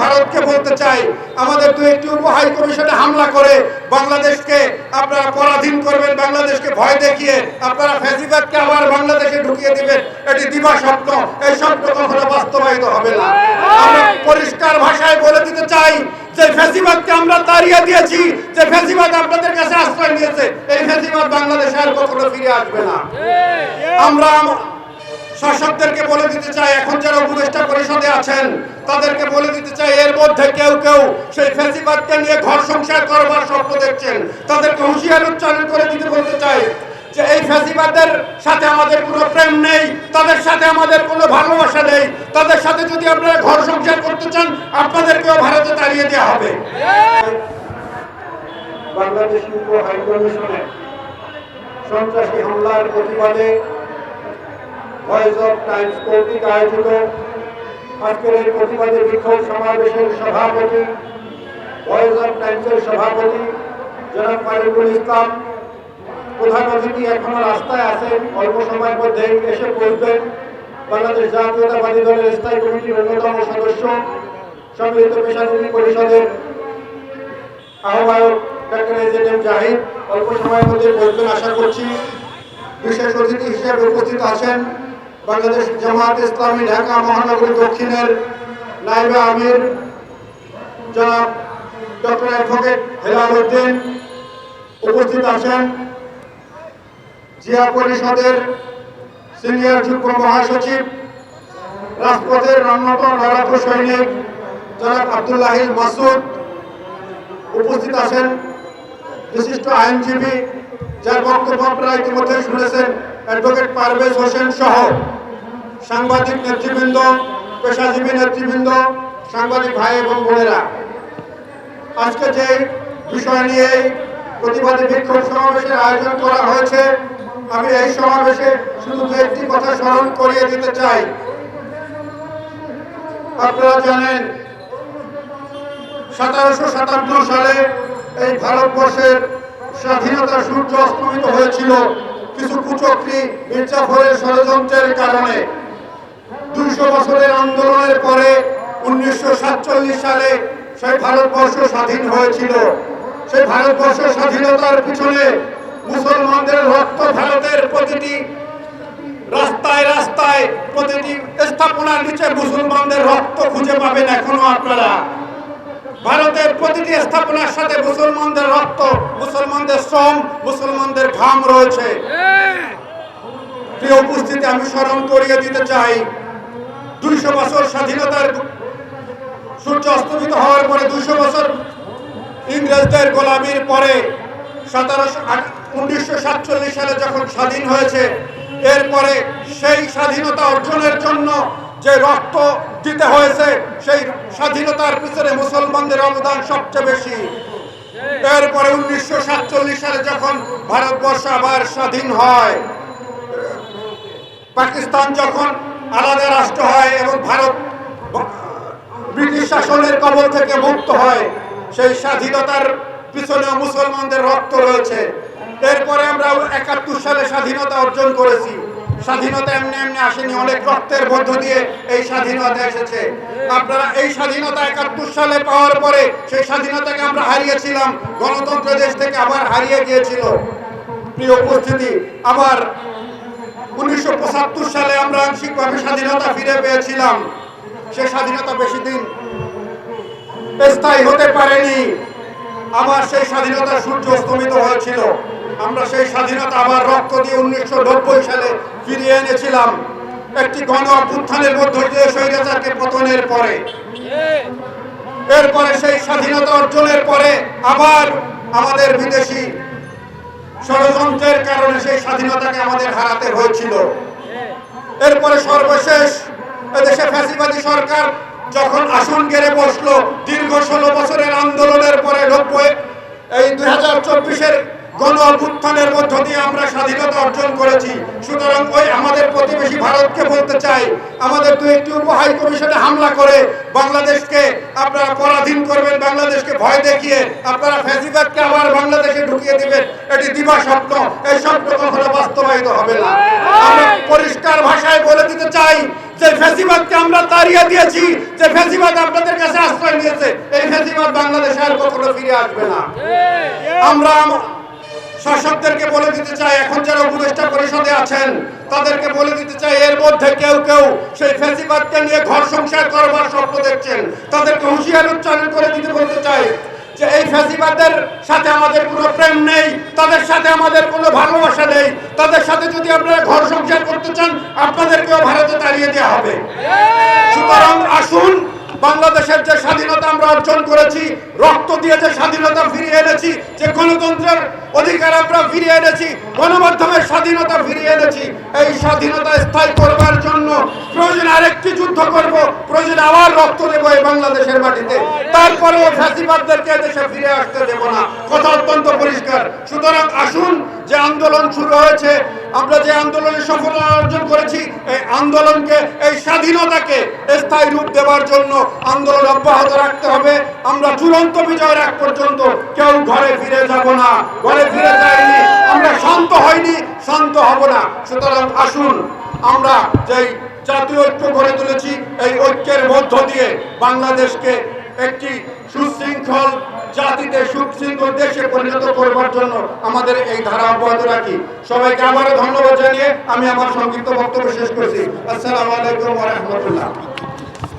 ভারতকে বলতে চাই, আমাদের দু একটি উপ হাই কমিশনে হামলা করে বাংলাদেশকে আপনারা পরাধীন করবেন, বাংলাদেশকে ভয় দেখিয়ে আপনারা ফ্যাসিবাদকে আবার বাংলাদেশে ঢুকিয়ে দিবেন। এটি দিবা স্বপ্ন এই স্বপ্ন কখনো বাস্তবায়িত হবে না। আমরা পরিষ্কার ভাষায় বলে দিতে চাই, যে ফ্যাসিবাদকে আমরা তাড়িয়ে দিয়েছি, যে ফ্যাসিবাদ আপনাদের কাছে আশ্রয় নিয়েছে, এই ফ্যাসিবাদ বাংলাদেশে আর কখনো ফিরে আসবে না। আমরা আম- শাসকদেরকে বলে দিতে চাই, এখন যারা উপদেষ্টা পরিষদে আছেন, তাদেরকে বলে দিতে চাই, এর মধ্যে কেউ কেউ সেই ফেসিবাদকে নিয়ে ঘর সংসার করবার স্বপ্ন দেখছেন। তাদেরকে হুঁশিয়ার উচ্চারণ করে দিতে বলতে চাই যে এই ফেসিবাদের সাথে আমাদের কোনো প্রেম নেই, তাদের সাথে আমাদের কোনো ভালোবাসা নেই, তাদের সাথে যদি আপনারা ঘর সংসার করতে চান, আপনাদেরকেও ভারতে তাড়িয়ে দেওয়া হবে। বাংলাদেশ সন্ত্রাসী হামলার প্রতিবাদে ভয়েস অফ টাইমস কর্তৃক আয়োজিত আজকের এই প্রতিবাদী বিক্ষোভ সমাবেশের সভাপতি ভয়েস অফ টাইমসের সভাপতি, জনাব ফারুকুল ইসলাম। প্রধান অতিথি এখনও রাস্তায় আছেন, অল্প সময়ের মধ্যে এসে পৌঁছবেন। বাংলাদেশ জাতীয়তাবাদী দলের স্থায়ী কমিটির অন্যতম সদস্য, সম্মিলিত পেশাজীবী পরিষদের আহ্বায়ক ডাক্তার জাহিদ। অল্প সময়ের মধ্যে পৌঁছবেন আশা করছি। বিশেষ অতিথি হিসেবে উপস্থিত আছেন বাংলাদেশ জামাত ইসলামী ঢাকা মহানগরী দক্ষিণের নাইবে আমির জনাব ডক্টর অ্যাডভোকেট হেলাল উদ্দিন উপস্থিত আছেন। জিয়া পরিষদের সিনিয়র যুগ্ম মহাসচিব, রাজপথের অন্যতম লড়াকু সৈনিক জনাব আব্দুল্লাহিল মাসুদ উপস্থিত আছেন। বিশিষ্ট আইনজীবী যার বক্তব্য আপনারা ইতিমধ্যে শুনেছেন। অ্যাডভোকেট পারভেজ হোসেন সহ সাংবাদিক নেতৃবৃন্দ, পেশাজীবী নেতৃবৃন্দ, সাংবাদিক ভাই এবং বোনেরা। আজকে যে বিষয় নিয়ে প্রতিবাদী বিক্ষোভ সমাবেশের আয়োজন করা হয়েছে, আমি এই সমাবেশে শুধু দু একটি কথা স্মরণ করিয়ে দিতে চাই। আপনারা জানেন, সতেরোশো সাতান্ন সালে এই ভারতবর্ষের স্বাধীনতা সূর্য অস্তমিত হয়েছিল। কিছু কুচক্রী মির্জাফরের ষড়যন্ত্রের কারণে। দুইশো বছরের আন্দোলনের পরে উনিশশো সাতচল্লিশ সালে সেই ভারতবর্ষ স্বাধীন হয়েছিল। সেই ভারতবর্ষ স্বাধীনতার পিছনে মুসলমানদের রক্ত ভারতের প্রতিটি রাস্তায় রাস্তায় প্রতিটি স্থাপনার নিচে মুসলমানদের রক্ত খুঁজে পাবেন এখনও আপনারা। ভারতের প্রতিটি স্থাপনার সাথে মুসলমানদের রক্ত, মুসলমানদের শ্রম, মুসলমানদের ঘাম রয়েছে। প্রিয় উপস্থিতি, আমি স্মরণ করিয়ে দিতে চাই, দুইশো বছর স্বাধীনতার সূর্য অস্তমিত হওয়ার পরে দুইশো বছর ইংরেজদের গোলামির পরে সতেরোশো উনিশশো সাতচল্লিশ সালে যখন স্বাধীন হয়েছে, এরপরে সেই স্বাধীনতা অর্জনের জন্য যে রক্ত দিতে হয়েছে, সেই স্বাধীনতার পিছনে মুসলমানদের অবদান সবচেয়ে বেশি। এরপরে উনিশশো সাতচল্লিশ সালে যখন ভারতবর্ষ আবার স্বাধীন হয়, পাকিস্তান যখন আলাদা রাষ্ট্র হয় এবং ভারত ব্রিটিশ শাসনের কবল থেকে মুক্ত হয়, সেই স্বাধীনতার পিছনে মুসলমানদের রক্ত রয়েছে। এরপরে আমরা একাত্তর সালে স্বাধীনতা অর্জন করেছি। স্বাধীনতা এমনি এমনি আসেনি, অনেক রক্তের মধ্য দিয়ে এই স্বাধীনতা এসেছে। আপনারা এই স্বাধীনতা একাত্তর সালে পাওয়ার পরে সেই স্বাধীনতাকে আমরা হারিয়েছিলাম, গণতন্ত্র দেশ থেকে আবার হারিয়ে গিয়েছিল। প্রিয় উপস্থিতি, আবার উনিশশো পঁচাত্তর সালে আমরা আংশিকভাবে স্বাধীনতা ফিরে পেয়েছিলাম। সে স্বাধীনতা বেশি দিন স্থায়ী হতে পারেনি। আবার সেই স্বাধীনতা সূর্য অস্তমিত হয়েছিল। আমরা সেই স্বাধীনতা আবার রক্ত দিয়ে উনিশশো নব্বই সালে ফিরিয়ে এনেছিলাম। একটি গণ অভ্যুত্থানের মধ্য দিয়ে স্বৈরাচারকে পতনের পরে। এরপরে সেই স্বাধীনতা অর্জনের পরে আবার আমাদের বিদেশি ষড়যন্ত্রের কারণে সেই স্বাধীনতাকে আমাদের হারাতে হয়েছিল। এরপরে সর্বশেষ এদেশে ফ্যাসিবাদী সরকার যখন আসন গেড়ে বসল, দীর্ঘ ষোলো বছরের আন্দোলনের পরে নব্বই, এই দুই হাজার চব্বিশের গণ অভ্যুত্থানের মধ্য দিয়ে আমরা স্বাধীনতা অর্জন করেছি। সুতরাং ওই আমাদের প্রতিবেশী ভারতকে বলতে চাই, আমাদের দু একটি উপ কমিশনে হামলা করে বাংলাদেশকে আপনারা পরাধীন করবেন, বাংলাদেশকে ভয় দেখিয়ে আপনারা ফ্যাসিবাদকে আবার বাংলাদেশে ঢুকিয়ে দিবেন। এটি দিবা স্বপ্ন, এই স্বপ্ন কখনো বাস্তবায়িত হবে না। আমরা পরিষ্কার ভাষায় বলে দিতে চাই যে ফ্যাসিবাদকে আমরা তাড়িয়ে দিয়েছি, যে ফ্যাসিবাদ আপনাদের কাছে আশ্রয় নিয়েছে, এই ফ্যাসিবাদ বাংলাদেশে আর কখনো ফিরে আসবে না। আমরা আম- শাসকদেরকে বলে দিতে চাই, এখন যারা উপদেষ্টা পরিষদে আছেন, তাদেরকে বলে দিতে চাই, এর মধ্যে কেউ কেউ সেই ফ্যাসিবাদকে নিয়ে ঘর সংসার করবার স্বপ্ন দেখছেন। তাদেরকে হুঁশিয়ার উচ্চারণ করে দিতে বলতে চাই যে এই ফ্যাসিবাদের সাথে আমাদের কোনো প্রেম নেই, তাদের সাথে আমাদের কোনো ভালোবাসা নেই। তাদের সাথে যদি আপনারা ঘর সংসার করতে চান, আপনাদেরকেও ভারতে তাড়িয়ে দেওয়া হবে। বাংলাদেশের যে স্বাধীনতা আমরা অর্জন করেছি, রক্ত দিয়ে যে স্বাধীনতা ফিরিয়ে এনেছি, যে গণতন্ত্রের অধিকার আমরা ফিরিয়ে এনেছি, গণমাধ্যমের স্বাধীনতা ফিরিয়ে এনেছি, এই স্বাধীনতা স্থায়ী জন্য প্রয়োজন আরেকটি যুদ্ধ করব, প্রয়োজন আবার রক্ত দেবো এই বাংলাদেশের মাটিতে। তারপরেও ফ্যাসিবাদদেরকে দেশে ফিরে আসতে দেব না। কথা অত্যন্ত পরিষ্কার। সুতরাং আসুন, যে আন্দোলন শুরু হয়েছে, আমরা যে আন্দোলনে সফলতা অর্জন করেছি, এই আন্দোলনকে, এই স্বাধীনতাকে স্থায়ী রূপ দেওয়ার জন্য আন্দোলন অব্যাহত রাখতে হবে। আমরা চূড়ান্ত বিজয়ের আগ পর্যন্ত কেউ ঘরে ফিরে যাব না। ঘরে ফিরে যাইনি। আমরা শান্ত হইনি। শান্ত হব না। সুতরাং আসুন, আমরা যেই জাতীয় ঐক্য গড়ে তুলেছি, এই ঐক্যের মধ্য দিয়ে বাংলাদেশকে একটি সুশৃঙ্খল জাতিতে, সুশৃঙ্খল দেশে পরিণত করবার জন্য আমাদের এই ধারা অব্যাহত রাখি। সবাইকে আবারও ধন্যবাদ জানিয়ে আমি আমার সংক্ষিপ্ত বক্তব্য শেষ করছি। আসসালামু আলাইকুম রাহমাতুল্লাহ।